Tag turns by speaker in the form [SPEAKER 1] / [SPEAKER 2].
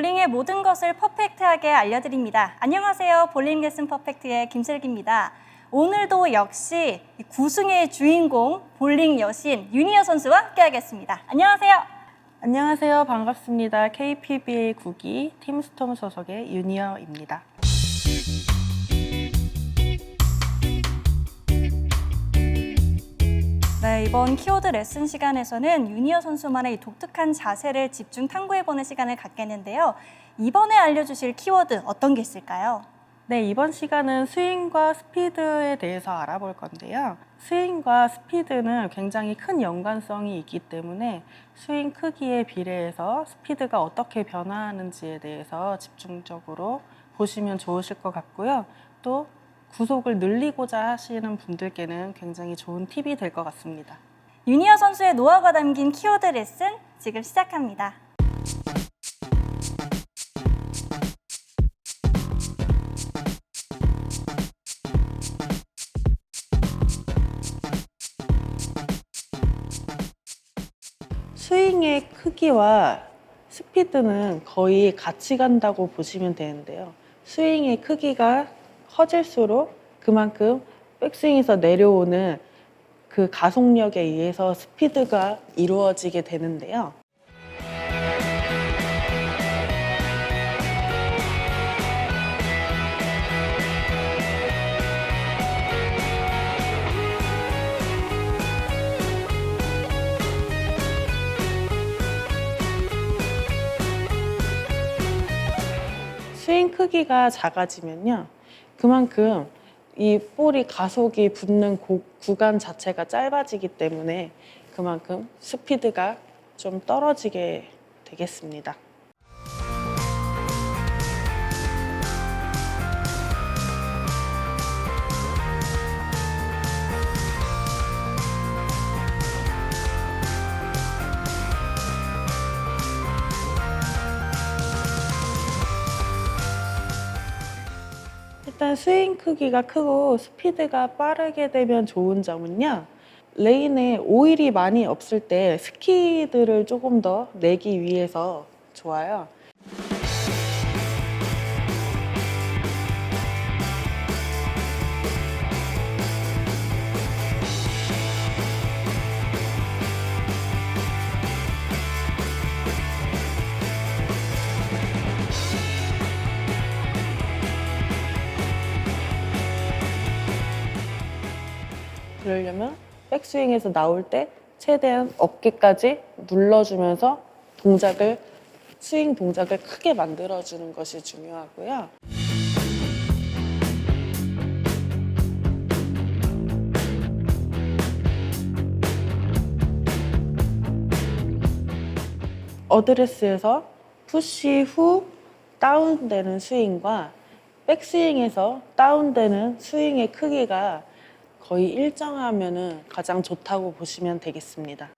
[SPEAKER 1] 볼링의 모든 것을 퍼펙트하게 알려드립니다. 안녕하세요. 볼링 레슨 퍼펙트의 김슬기입니다. 오늘도 역시 이 구승의 주인공 볼링 여신 유니어 선수와 함께하겠습니다. 안녕하세요.
[SPEAKER 2] 안녕하세요. 반갑습니다. KPBA 국기 팀스톰 소속의 유니어입니다.
[SPEAKER 1] 네, 이번 키워드 레슨 시간에서는 유니어 선수만의 이 독특한 자세를 집중 탐구해보는 시간을 갖겠는데요. 이번에 알려주실 키워드 어떤 게 있을까요?
[SPEAKER 2] 네, 이번 시간은 스윙과 스피드에 대해서 알아볼 건데요. 스윙과 스피드는 굉장히 큰 연관성이 있기 때문에 스윙 크기에 비례해서 스피드가 어떻게 변화하는지에 대해서 집중적으로 보시면 좋으실 것 같고요. 또 구속을 늘리고자 하시는 분들께는 굉장히 좋은 팁이 될 것 같습니다.
[SPEAKER 1] 유니어 선수의 노하우가 담긴 키워드 레슨 지금 시작합니다.
[SPEAKER 2] 스윙의 크기와 스피드는 거의 같이 간다고 보시면 되는데요. 스윙의 크기가 커질수록 그만큼 백스윙에서 내려오는 그 가속력에 의해서 스피드가 이루어지게 되는데요. 크기가 작아지면요. 그만큼 이 볼이 가속이 붙는 고- 구간 자체가 짧아지기 때문에 그만큼 스피드가 좀 떨어지게 되겠습니다. 일단 스윙 크기가 크고 스피드가 빠르게 되면 좋은 점은요. 레인에 오일이 많이 없을 때 스키들을 조금 더 내기 위해서 좋아요. 그러려면 백스윙에서 나올 때 최대한 어깨까지 눌러주면서 동작을 스윙 동작을 크게 만들어주는 것이 중요하고요. 어드레스에서 푸시 후 다운되는 스윙과 백스윙에서 다운되는 스윙의 크기가 거의 일정하면은 가장 좋다고 보시면 되겠습니다.